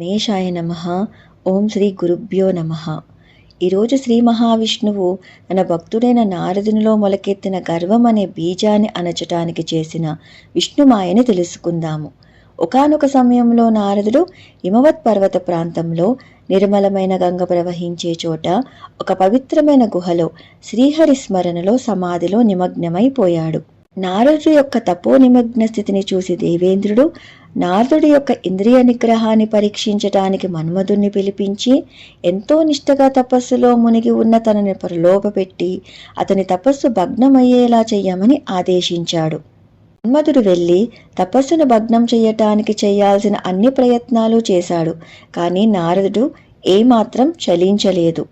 గణేశాయ నమ. ఓం శ్రీ గురుభ్యో నమ. ఈరోజు శ్రీ మహావిష్ణువు తన భక్తుడైన నారదునిలో మొలకెత్తిన గర్వం అనే బీజాన్ని అనచటానికి చేసిన విష్ణుమాయని తెలుసుకుందాము. ఒకనొక సమయంలో నారదుడు హిమవత్ పర్వత ప్రాంతంలో నిర్మలమైన గంగ ప్రవహించే చోట ఒక పవిత్రమైన గుహలో శ్రీహరి స్మరణలో సమాధిలో నిమగ్నమైపోయాడు. నారదుడు యొక్క తపో నిమగ్న స్థితిని చూసి దేవేంద్రుడు నారదుడి యొక్క ఇంద్రియ నిగ్రహాన్ని పరీక్షించటానికి మన్మధుణ్ణి పిలిపించి ఎంతో నిష్టగా తపస్సులో మునిగి ఉన్న తనని ప్రలోభపెట్టి అతని తపస్సు భగ్నమయ్యేలా చెయ్యమని ఆదేశించాడు. మన్మధుడు వెళ్ళి తపస్సును భగ్నం చెయ్యటానికి చేయాల్సిన అన్ని ప్రయత్నాలు చేశాడు కానీ నారదుడు ఏమాత్రం చలించలేదు.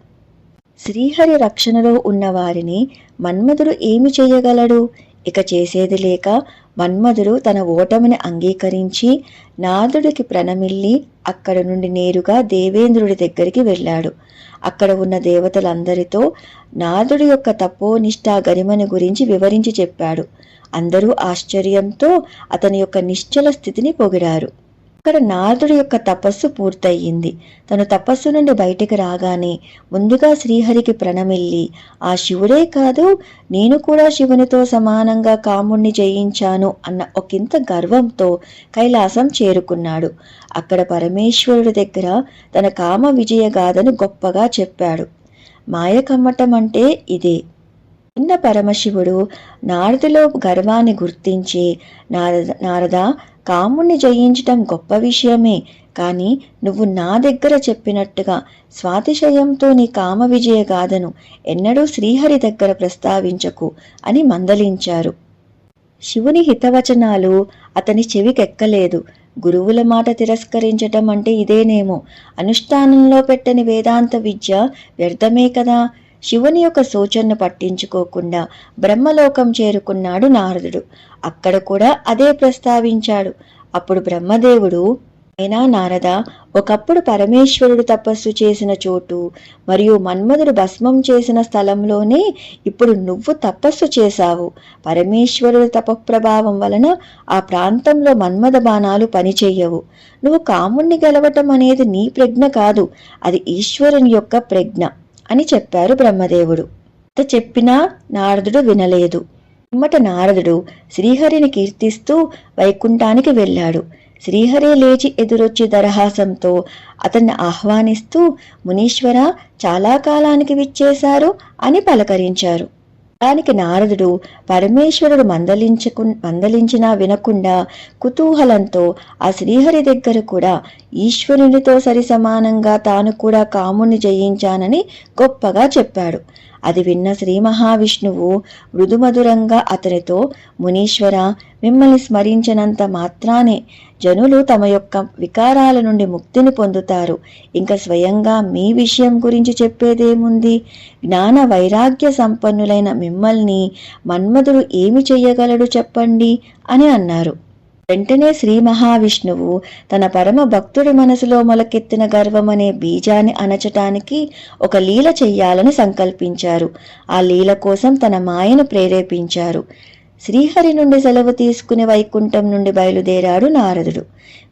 శ్రీహరి రక్షణలో ఉన్న వారిని మన్మధుడు ఏమి చేయగలడు ఇక చేసేది లేక మన్మధుడు తన ఓటమిని అంగీకరించి నాదుడికి ప్రణమిల్లి అక్కడ నుండి నేరుగా దేవేంద్రుడి దగ్గరికి వెళ్ళాడు. అక్కడ ఉన్న దేవతలందరితో నాదుడి యొక్క తపోనిష్టా గరిమని గురించి వివరించి చెప్పాడు. అందరూ ఆశ్చర్యంతో అతని యొక్క నిశ్చల స్థితిని పొగిడారు. అక్కడ నారదుడి యొక్క తపస్సు పూర్తయింది. తను తపస్సు నుండి బయటికి రాగానే ముందుగా శ్రీహరికి ప్రణమిల్లి ఆ శివుడే కాదు నేను కూడా శివునితో సమానంగా కాముణ్ణి జయించాను అన్న ఒకంత గర్వంతో కైలాసం చేరుకున్నాడు. అక్కడ పరమేశ్వరుడి దగ్గర తన కామ విజయగాథను గొప్పగా చెప్పాడు. మాయ కమ్మటం అంటే ఇదే. చిన్న పరమశివుడు నారదులో గర్వాన్ని గుర్తించి నారద నారద కాముణ్ణి జయించటం గొప్ప విషయమే. కానీ నువ్వు నా దగ్గర చెప్పినట్టుగా స్వాతిశయంతో నీ కామ విజయ గాథను ఎన్నడూ శ్రీహరి దగ్గర ప్రస్తావించకు అని మందలించారు. శివుని హితవచనాలు అతని చెవికెక్కలేదు. గురువుల మాట తిరస్కరించటం అంటే ఇదేనేమో. అనుష్ఠానంలో పెట్టని వేదాంత విద్య వ్యర్థమే కదా. శివుని యొక్క సూచనను పట్టించుకోకుండా బ్రహ్మలోకం చేరుకున్నాడు నారదుడు. అక్కడ కూడా అదే ప్రస్తావించాడు. అప్పుడు బ్రహ్మదేవుడు అయినా నారద ఒకప్పుడు పరమేశ్వరుడు తపస్సు చేసిన చోటు మరియు మన్మధుడు భస్మం చేసిన స్థలంలోనే ఇప్పుడు నువ్వు తపస్సు చేశావు. పరమేశ్వరుడు తపప్రభావం వలన ఆ ప్రాంతంలో మన్మథ బాణాలు పనిచేయవు. నువ్వు కాముణ్ణి గెలవటం అనేది నీ ప్రజ్ఞ కాదు. అది ఈశ్వరుని యొక్క ప్రజ్ఞ. అని చెప్పారు బ్రహ్మదేవుడు. అంత చెప్పినా నారదుడు వినలేదు. ఇమ్మట నారదుడు శ్రీహరిని కీర్తిస్తూ వైకుంఠానికి వెళ్ళాడు. శ్రీహరి లేచి ఎదురొచ్చి దరహాసంతో అతన్ని ఆహ్వానిస్తూ మునీశ్వర చాలా కాలానికి విచ్చేశారు అని పలకరించారు. దానికి నారదుడు పరమేశ్వరుడు మందలించకు మందలించినా వినకుండా కుతూహలంతో ఆ శ్రీహరి దగ్గర కూడా ఈశ్వరునితో సరి సమానంగా తాను కూడా కాముని జయించానని గొప్పగా చెప్పాడు. అది విన్న శ్రీ మహావిష్ణువు మృదుమధురంగా అతనితో మునీశ్వర మిమ్మల్ని స్మరించినంత మాత్రానే జనులు తమ యొక్క వికారాల నుండి ముక్తిని పొందుతారు. ఇంకా స్వయంగా మీ విషయం గురించి చెప్పేదేముంది? జ్ఞాన వైరాగ్య సంపన్నులైన మిమ్మల్ని మన్మధుడు ఏమి చెయ్యగలడు చెప్పండి అని అన్నారు. వెంటనే శ్రీ మహావిష్ణువు తన పరమ భక్తుడి మనసులో మొలకెత్తిన గర్వమనే బీజాన్ని అనచటానికి ఒక లీల చెయ్యాలని సంకల్పించారు. ఆ లీల కోసం తన మాయను ప్రేరేపించారు. శ్రీహరి నుండి సెలవు తీసుకుని వైకుంఠం నుండి బయలుదేరాడు నారదుడు.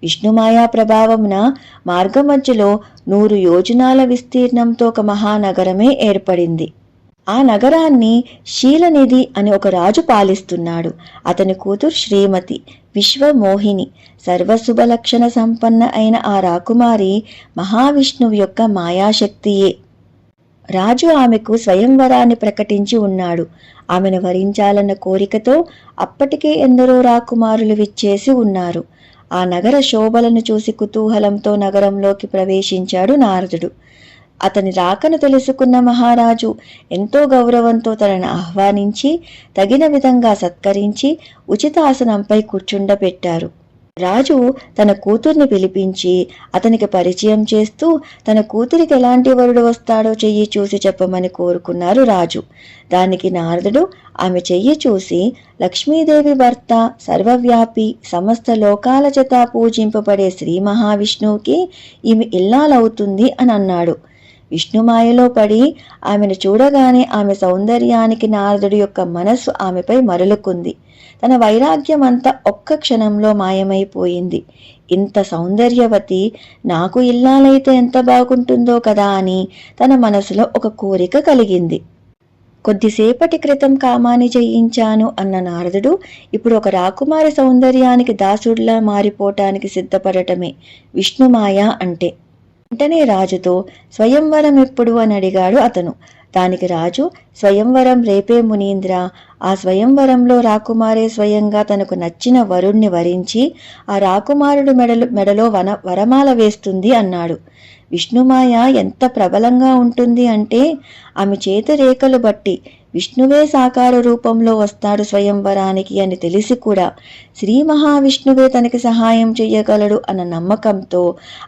విష్ణుమాయా ప్రభావమున మార్గమధ్యలో నూరు యోజనాల విస్తీర్ణంతో ఒక మహానగరమే ఏర్పడింది. ఆ నగరాన్ని శీలనిధి అని ఒక రాజు పాలిస్తున్నాడు. అతని కూతురు శ్రీమతి విశ్వమోహిని సర్వశుభలక్షణ సంపన్న అయిన ఆ రాకుమారి మహావిష్ణువు యొక్క మాయాశక్తియే. రాజు ఆమెకు స్వయంవరాన్ని ప్రకటించి ఉన్నాడు. ఆమెను వరించాలన్న కోరికతో అప్పటికే ఎందరో రాకుమారులు విచ్చేసి ఉన్నారు. ఆ నగర శోభలను చూసి కుతూహలంతో నగరంలోకి ప్రవేశించాడు నారదుడు. అతని రాకను తెలుసుకున్న మహారాజు ఎంతో గౌరవంతో తనను ఆహ్వానించి తగిన విధంగా సత్కరించి ఉచిత ఆసనంపై కూర్చుండబెట్టారు. రాజు తన కూతుర్ని పిలిపించి అతనికి పరిచయం చేస్తూ తన కూతురికి ఎలాంటి వరుడు వస్తాడో చెయ్యి చూసి చెప్పమని కోరుకున్నారు రాజు. దానికి నారదుడు ఆమె చెయ్యి చూసి లక్ష్మీదేవి భర్త సర్వవ్యాపి సమస్త లోకాల చేత పూజింపబడే శ్రీ మహావిష్ణువుకి ఈమె ఇల్లాలవుతుంది అని అన్నాడు. విష్ణుమాయలో పడి ఆమెను చూడగానే ఆమె సౌందర్యానికి నారదుడి యొక్క మనస్సు ఆమెపై మరలుకుంది. తన వైరాగ్యం అంతా ఒక్క క్షణంలో మాయమైపోయింది. ఇంత సౌందర్యవతి నాకు ఇల్లాలైతే ఎంత బాగుంటుందో కదా అని తన మనసులో ఒక కోరిక కలిగింది. కొద్దిసేపటి క్రితం కామాని చేయించాను అన్న నారదుడు ఇప్పుడు ఒక రాకుమారి సౌందర్యానికి దాసుడిలా మారిపోవటానికి సిద్ధపడటమే విష్ణుమాయ అంటే. వెంటనే రాజుతో స్వయంవరం ఎప్పుడు? అని అడిగాడు అతను. దానికి రాజు స్వయంవరం రేపే మునీంద్ర. ఆ స్వయంవరంలో రాకుమారే స్వయంగా తనకు నచ్చిన వరుణ్ణి వరించి ఆ రాకుమారుడు మెడలు మెడలో వన వరమాల వేస్తుంది అన్నాడు. విష్ణుమాయ ఎంత ప్రబలంగా ఉంటుంది అంటే ఆమె చేతి రేఖలు బట్టి విష్ణువే సాకార రూపంలో వస్తాడు స్వయంవరానికి అని తెలిసి కూడా శ్రీ మహావిష్ణువే తనకి సహాయం చెయ్యగలడు అన్న నమ్మకంతో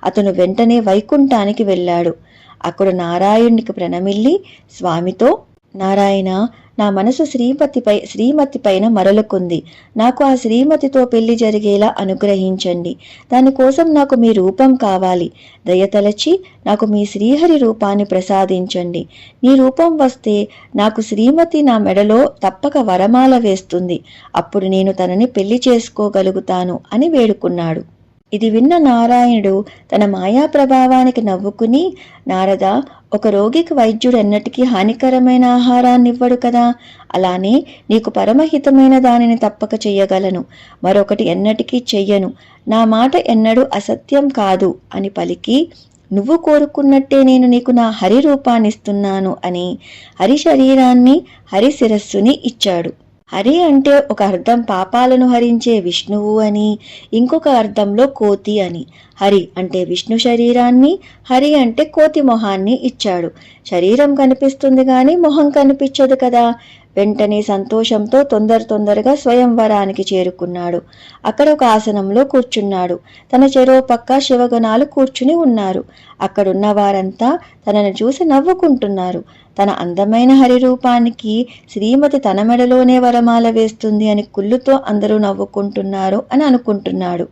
అతను వెంటనే వైకుంఠానికి వెళ్ళాడు. అక్కడ నారాయణునికి ప్రణమిల్లి స్వామితో నారాయణ నా మనసు శ్రీమతిపై శ్రీమతి పైన మరలుకుంది. నాకు ఆ శ్రీమతితో పెళ్ళి జరిగేలా అనుగ్రహించండి. దానికోసం నాకు మీ రూపం కావాలి. దయతలచి నాకు మీ శ్రీహరి రూపాన్ని ప్రసాదించండి. నీ రూపం వస్తే నాకు శ్రీమతి నా మెడలో తప్పక వరమాల వేస్తుంది. అప్పుడు నేను తనని పెళ్ళి చేసుకోగలుగుతాను అని వేడుకున్నాడు. ఇది విన్న నారాయణుడు తన మాయా ప్రభావానికి నవ్వుకుని నారద ఒక రోగికి వైద్యుడు ఎన్నటికీ హానికరమైన ఆహారాన్ని ఇవ్వడు కదా. అలానే నీకు పరమహితమైన దానిని తప్పక చెయ్యగలను. మరొకటి ఎన్నటికీ చెయ్యను. నా మాట ఎన్నడూ అసత్యం కాదు అని పలికి నువ్వు కోరుకున్నట్టే నేను నీకు నా హరి రూపాన్నిస్తున్నాను అని హరి శరీరాన్ని హరి శిరస్సుని ఇచ్చాడు. హరి అంటే ఒక అర్థం పాపాలను హరించే విష్ణువు అని ఇంకొక అర్థంలో కోతి అని. హరి అంటే విష్ణు శరీరాన్ని హరి అంటే కోతి మొహాన్ని ఇచ్చాడు. శరీరం కనిపిస్తుంది కానీ మొహం కనిపించదు కదా. వెంటనే సంతోషంతో తొందర తొందరగా స్వయంవరానికి చేరుకున్నాడు. అక్కడ ఒక ఆసనంలో కూర్చున్నాడు. తన చెరో పక్క శివగణాలు కూర్చుని ఉన్నారు. అక్కడున్న వారంతా తనను చూసి నవ్వుకుంటున్నారు. తన అందమైన హరిరూపానికి శ్రీమతి తన మెడలోనే వరమాల వేస్తుంది అని కుళ్ళుతో అందరూ నవ్వుకుంటున్నారు అని అనుకుంటున్నాడు.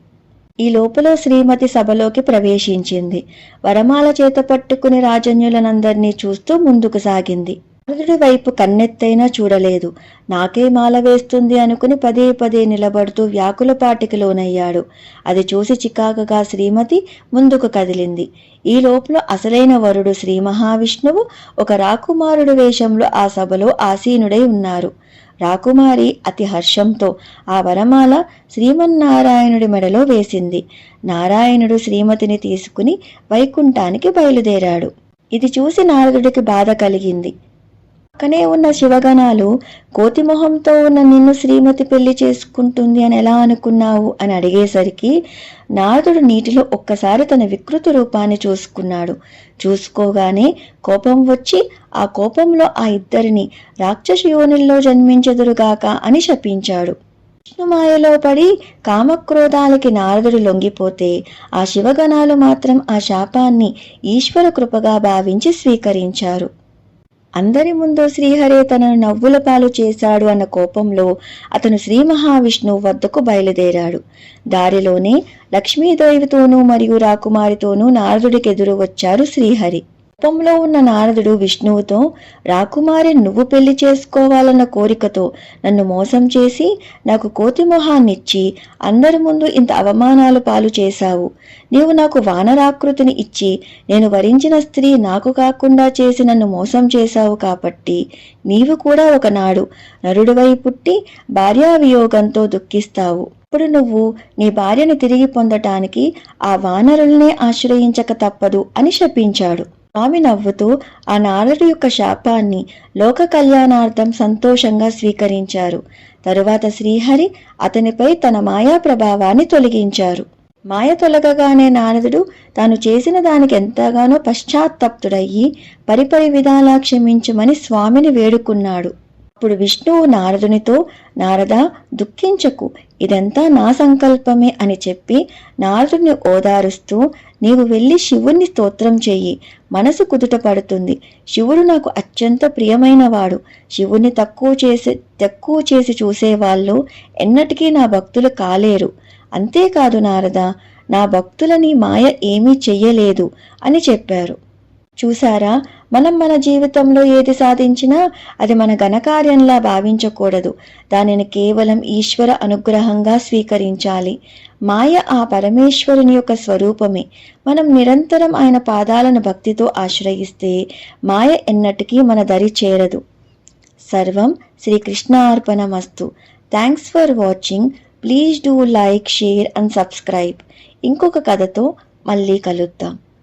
ఈ లోపల శ్రీమతి సభలోకి ప్రవేశించింది. వరమాల చేత పట్టుకుని రాజన్యులనందరినీ చూస్తూ ముందుకు సాగింది. నారదుడి వైపు కన్నెత్తైనా చూడలేదు. నాకే మాల వేస్తుంది అనుకుని పదే పదే నిలబడుతూ వ్యాకులపాటికి లోనయ్యాడు అది చూసి చికాకగా శ్రీమతి ముందుకు కదిలింది. ఈ లోపల అసలైన వరుడు శ్రీ మహావిష్ణువు ఒక రాకుమారుడు వేషంలో ఆ సభలో ఆసీనుడై ఉన్నారు. రాకుమారి అతి హర్షంతో ఆ వరమాల శ్రీమన్నారాయణుడి మెడలో వేసింది. నారాయణుడు శ్రీమతిని తీసుకుని వైకుంఠానికి బయలుదేరాడు. ఇది చూసి నారదుడికి బాధ కలిగింది. పక్కనే ఉన్న శివగణాలు కోతిమొహంతో ఉన్న నిన్ను శ్రీమతి పెళ్ళి చేసుకుంటుంది అని ఎలా అనుకున్నావు అని అడిగేసరికి నారదుడు నీటిలో ఒక్కసారి తన వికృత రూపాన్ని చూసుకున్నాడు. చూసుకోగానే కోపం వచ్చి ఆ కోపంలో ఆ ఇద్దరిని రాక్షస యోనిల్లో జన్మించెదురుగాక అని శపించాడు. విష్ణుమాయలో పడి కామక్రోధాలకి నారదుడు లొంగిపోతే ఆ శివగణాలు మాత్రం ఆ శాపాన్ని ఈశ్వర కృపగా భావించి స్వీకరించారు. అందరి ముందు శ్రీహరే తనను నవ్వుల పాలు చేశాడు అన్న కోపంలో అతను శ్రీ మహావిష్ణువు వద్దకు బయలుదేరాడు. దారిలోనే లక్ష్మీదేవితోనూ మరియు రాకుమారితోనూ నారదుడికి ఎదురు వచ్చారు శ్రీహరి. కోపంలో ఉన్న నారదుడు విష్ణువుతో రాకుమారి నువ్వు పెళ్ళి చేసుకోవాలన్న కోరికతో నన్ను మోసం చేసి నాకు కోతి మొహాన్నిచ్చి అందరి ముందు ఇంత అవమానాలు పాలు చేశావు. నీవు నాకు వానరాకృతిని ఇచ్చి నేను వరించిన స్త్రీ నాకు కాకుండా చేసి నన్ను మోసం చేశావు కాబట్టి నీవు కూడా ఒకనాడు నరుడివై పుట్టి భార్యావియోగంతో దుఃఖిస్తావు. ఇప్పుడు నువ్వు నీ భార్యను తిరిగి పొందటానికి ఆ వానరుల్నే ఆశ్రయించక తప్పదు అని శపించాడు. స్వామి నవ్వుతూ ఆ నారడు యొక్క శాపాన్ని లోక కళ్యాణార్థం సంతోషంగా స్వీకరించారు. తరువాత శ్రీహరి అతనిపై తన మాయా ప్రభావాన్ని తొలగించారు. మాయ తొలగగానే నారదుడు తాను చేసిన దానికి ఎంతగానో పశ్చాత్తప్తుడయ్యి పరిపరి విధాలా క్షమించమని స్వామిని వేడుకున్నాడు. అప్పుడు విష్ణువు నారదునితో నారద దుఃఖించకు ఇదంతా నా సంకల్పమే అని చెప్పి నారదుని ఓదారుస్తూ నీవు వెళ్ళి శివుణ్ణి స్తోత్రం చెయ్యి మనసు కుదుట పడుతుంది. శివుడు నాకు అత్యంత ప్రియమైనవాడు. శివుణ్ణి తక్కువ చేసి తక్కువ చేసి చూసేవాళ్ళు ఎన్నటికీ నా భక్తులు కాలేరు. అంతేకాదు నారద నా భక్తులని మాయ ఏమీ చెయ్యలేదు అని చెప్పారు. చూసారా మనం మన జీవితంలో ఏది సాధించినా అది మన ఘనకార్యంలా భావించకూడదు. దానిని కేవలం ఈశ్వర అనుగ్రహంగా స్వీకరించాలి. మాయ ఆ పరమేశ్వరుని యొక్క స్వరూపమే. మనం నిరంతరం ఆయన పాదాలను భక్తితో ఆశ్రయిస్తే మాయ ఎన్నటికీ మన దరి చేరదు. సర్వం శ్రీకృష్ణార్పణమస్తు. Thanks for watching please do like share and subscribe ఇంకొక కథతో మళ్ళీ కలుద్దాం.